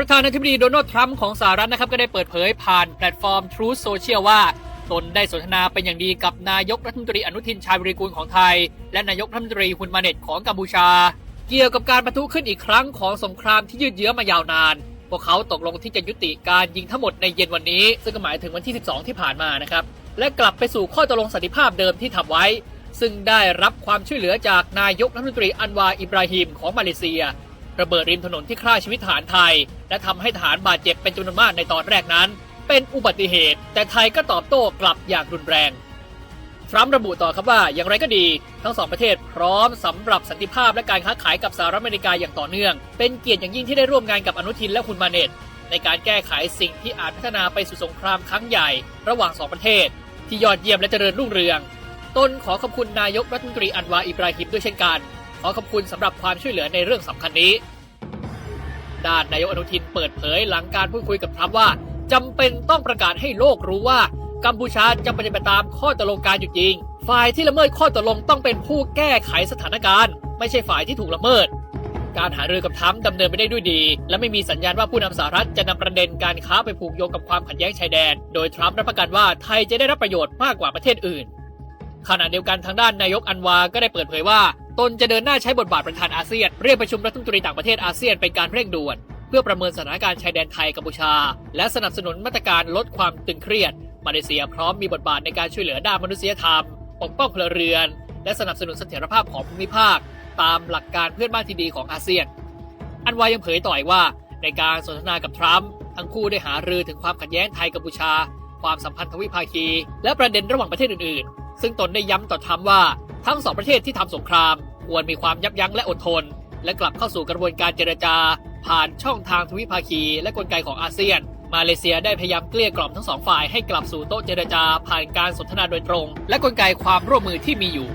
ประธานาธิบดีโดนัลด์ทรัมป์ของสหรัฐนะครับก็ได้เปิดเผยผ่านแพลตฟอร์ม Truth Social ว่า ตนได้สนทนาเป็นอย่างดีกับนายกรัฐมนตรีอนุทินชาญวิริกูลของไทย และนายกรัฐมนตรีฮุนมาเน็ตของกัมพูชา เกี่ยวกับการประทุขึ้นอีกครั้งของสงครามที่ยืดเยื้อมายาวนาน พวกเขาตกลงที่จะยุติการยิงทั้งหมดในเย็นวันนี้ ซึ่งหมายถึงวันที่ 12 ที่ผ่านมานะครับและกลับไปสู่ข้อตกลงสันติภาพเดิมที่ทำไว้ ซึ่งได้รับความช่วยเหลือจากนายกรัฐมนตรีอันวาอิบราฮิมของมาเลเซีย ระเบิดริมถนนที่ฆ่าชีวิตทหารไทย และทำให้ทหารบาดเจ็บเป็นจำนวนมากในตอนแรกนั้น เป็นอุบัติเหตุ แต่ไทยก็ตอบโต้กลับอย่างรุนแรงทรัมป์ระบุต่อครับว่าอย่างไรก็ดี ทั้งสองประเทศพร้อมสำหรับสันติภาพและการค้าขายกับสหรัฐอเมริกาอย่างต่อเนื่อง เป็นเกียรติอย่างยิ่งที่ได้ร่วมงานกับอนุทินและคุณมาเนตในการแก้ไขสิ่งที่อาจพัฒนาไปสู่สงครามครั้งใหญ่ ระหว่างสองประเทศ ที่ยอดเยี่ยมและเจริญรุ่งเรืองตนขอขอบคุณนายกรัฐมนตรีอันวาอิบราฮิมด้วยเช่นกัน ขอขอบคุณสำหรับความช่วยเหลือในเรื่องสำคัญนี้ ด้านนายกอนุทินเปิดเผยหลังการพูดคุยกับทรัมป์ว่าจำเป็นต้องประกาศให้โลกรู้ว่ากัมพูชาจะปฏิบัติตามข้อตกลงการหยุดยิง ฝ่ายที่ละเมิดข้อตกลงต้องเป็นผู้แก้ไขสถานการณ์ ไม่ใช่ฝ่ายที่ถูกละเมิด การหารือกับทรัมป์ดำเนินไปได้ด้วยดี และไม่มีสัญญาณว่าผู้นำสหรัฐจะนำประเด็นการค้าไปผูกโยงกับความขัดแย้งชายแดน โดยทรัมป์รับประกันว่าไทยจะได้รับประโยชน์มากกว่าประเทศอื่น ขณะเดียวกันทางด้านนายกอันวา ก็ได้เปิดเผยว่า ตนจะเดินหน้าใช้บทบาทประธานอาเซียน เรียกประชุมรัฐมนตรีต่างประเทศอาเซียนเป็นการเร่งด่วน เพื่อประเมินสถานการณ์ชายแดนไทยกัมพูชา และสนับสนุนมาตรการลดความตึงเครียด มาเลเซียพร้อมมีบทบาทในการช่วยเหลือด้านมนุษยธรรม ปกป้องพลเรือน และสนับสนุนเสถียรภาพของภูมิภาค ตามหลักการเพื่อนบ้านที่ดีของอาเซียน อันวายังเผยต่ออีกว่า ในการสนทนากับทรัมป์ทั้งคู่ได้หารือถึงความขัดแย้งไทยกัมพูชา ความสัมพันธ์ทวิภาคี และประเด็นระหว่างประเทศอื่น ๆ ซึ่งตนได้ย้ำต่อทรัมป์ว่าทั้งสองประเทศที่ทำสงคราม ควรมีความยับยั้งและอดทน และกลับเข้าสู่กระบวนการเจรจา ผ่านช่องทางทวิภาคี และกลไกของอาเซียน มาเลเซียได้พยายามเกลี้ยกล่อมทั้งสองฝ่ายให้กลับสู่โต๊ะเจรจา ผ่านการสนทนาโดยตรง และกลไกความร่วมมือที่มีอยู่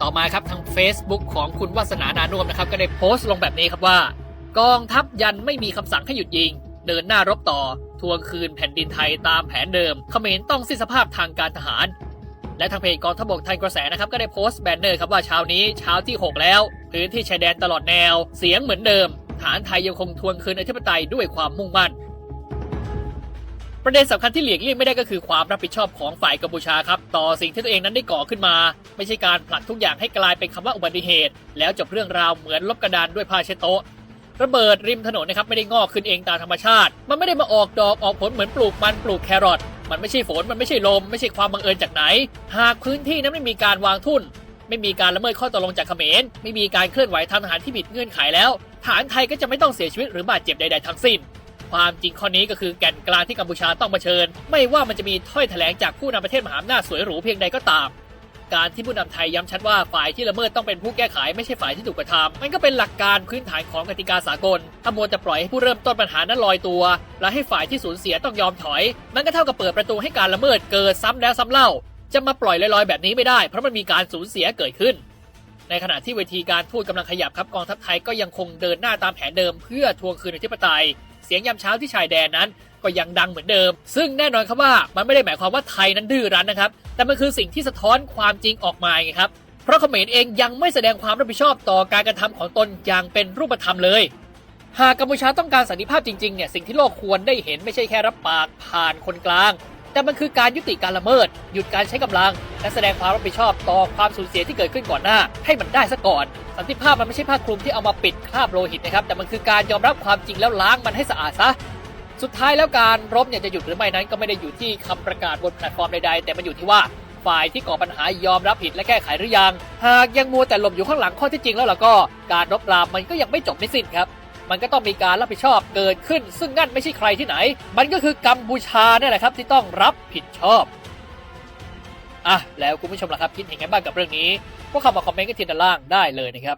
ต่อมาครับทาง Facebook ของคุณวัสนานานุ่มนะครับก็ได้โพสต์ลงแบบนี้ครับว่า กองทัพยันไม่มีคำสั่งให้หยุดยิง เดินหน้ารบต่อทวงคืนแผ่นดินไทยตามแผนเดิมเขมรต้องสิ้นสภาพทางการทหาร และทางเพจกองทัพบกไทยกระแสนะครับก็ได้โพสต์แบนเนอร์ครับว่าเช้านี้เช้าที่ 6 แล้ว พื้นที่ชายแดนตลอดแนว เสียงเหมือนเดิม ฐานไทยยังคงทวงคืนอธิปไตยด้วยความมุ่งมั่นประเด็นสำคัญที่หลีกเลี่ยงไม่ได้ก็คือความรับผิดชอบของฝ่ายกัมพูชาครับ ต่อสิ่งที่ตัวเองนั้นได้ก่อขึ้นมา ไม่ใช่การผลักทุกอย่างให้กลายเป็นคำว่าอุบัติเหตุ แล้วจบเรื่องราวเหมือนลบกระดานด้วยผ้าเช็ดโต๊ะระเบิดริมถนนนะครับไม่ได้งอกขึ้นเองตามธรรมชาติ มันไม่ได้มาออกดอกออกผลเหมือนปลูกมันปลูกแครอท มันไม่ใช่ฝนมันไม่ใช่ลม ไม่ใช่ความบังเอิญจากไหน หากพื้นที่นั้นไม่มีการวางทุ่นไม่มีการละเมิดข้อตกลงจากเขมร ไม่มีการเคลื่อนไหวทางทหารที่บิดเงื่อนไขแล้วทหารไทยก็จะไม่ต้องเสียชีวิตหรือบาดเจ็บใด ๆ ทั้งสิ้น ความจริงข้อนี้ก็คือแก่นกลางที่กัมพูชาต้องเผชิญ ไม่ว่ามันจะมีถ้อยแถลงจากผู้นำประเทศมหาอำนาจสวยหรูเพียงใดก็ตาม การที่ผู้นำไทยย้ำชัดว่าฝ่ายที่ละเมิดต้องเป็นผู้แก้ไขไม่ใช่ฝ่ายที่ถูกกระทำมันก็เป็นหลักการพื้นฐานของกติกาสากลถ้ามัวแต่ปล่อยให้ผู้เริ่มต้นปัญหานั้นลอยตัว และให้ฝ่ายที่สูญเสียต้องยอมถอย มันก็เท่ากับเปิดประตูให้การละเมิดเกิดซ้ำแล้วซ้ำเล่า จะมาปล่อยลอยๆแบบนี้ไม่ได้ เพราะมันมีการสูญเสียเกิดขึ้น ในขณะที่เวทีการทูตกำลังขยับครับกองทัพไทยก็ยังคงเดินหน้าตามแผนเดิมเพื่อทวงคืนอธิปไตย เสียงยามเช้าที่ชายแดนนั้นก็ยังดังเหมือนเดิม ซึ่งแน่นอนครับว่ามันไม่ได้หมายความว่าไทยนั้นดื้อรั้นนะครับ แต่มันคือสิ่งที่สะท้อนความจริงออกมาไงครับ เพราะเขมรเองยังไม่แสดงความรับผิดชอบต่อการกระทำของตนอย่างเป็นรูปธรรมเลย หากกัมพูชาต้องการสันติภาพจริงๆเนี่ยสิ่งที่โลกควรได้เห็นไม่ใช่แค่รับปากผ่านคนกลาง แต่มันคือการยุติการละเมิด หยุดการใช้กำลัง และแสดงความรับผิดชอบต่อความสูญเสียที่เกิดขึ้นก่อนหน้า ให้มันได้ซะก่อน สันติภาพมันไม่ใช่ผ้าคลุมที่เอามาปิดคราบโลหิตนะครับแต่มันคือการยอมรับความจริงแล้วล้างมันให้สะอาดซะ สุดท้ายแล้วการรบเนี่ยจะหยุดหรือไม่นั้นก็ไม่ได้อยู่ที่คำประกาศบนแพลตฟอร์มใดๆ แต่มันอยู่ที่ว่าฝ่ายที่ก่อปัญหายอมรับผิดและแก้ไขหรือยัง หากยังมัวแต่หลบอยู่ข้างหลังข้อที่จริงแล้วล่ะก็การรบราบมันก็ยังไม่จบไม่สิ้นครับ มันก็ต้องมีการรับผิดชอบเกิดขึ้น ซึ่งนั่นไม่ใช่ใครที่ไหน มันก็คือกัมพูชาเนี่ยแหละครับที่ต้องรับผิดชอบอะแล้วคุณผู้ชมล่ะครับคิดเห็นไงบ้างกับเรื่องนี้ ก็เข้ามาคอมเมนต์กันที่ด้านล่างได้เลยนะครับ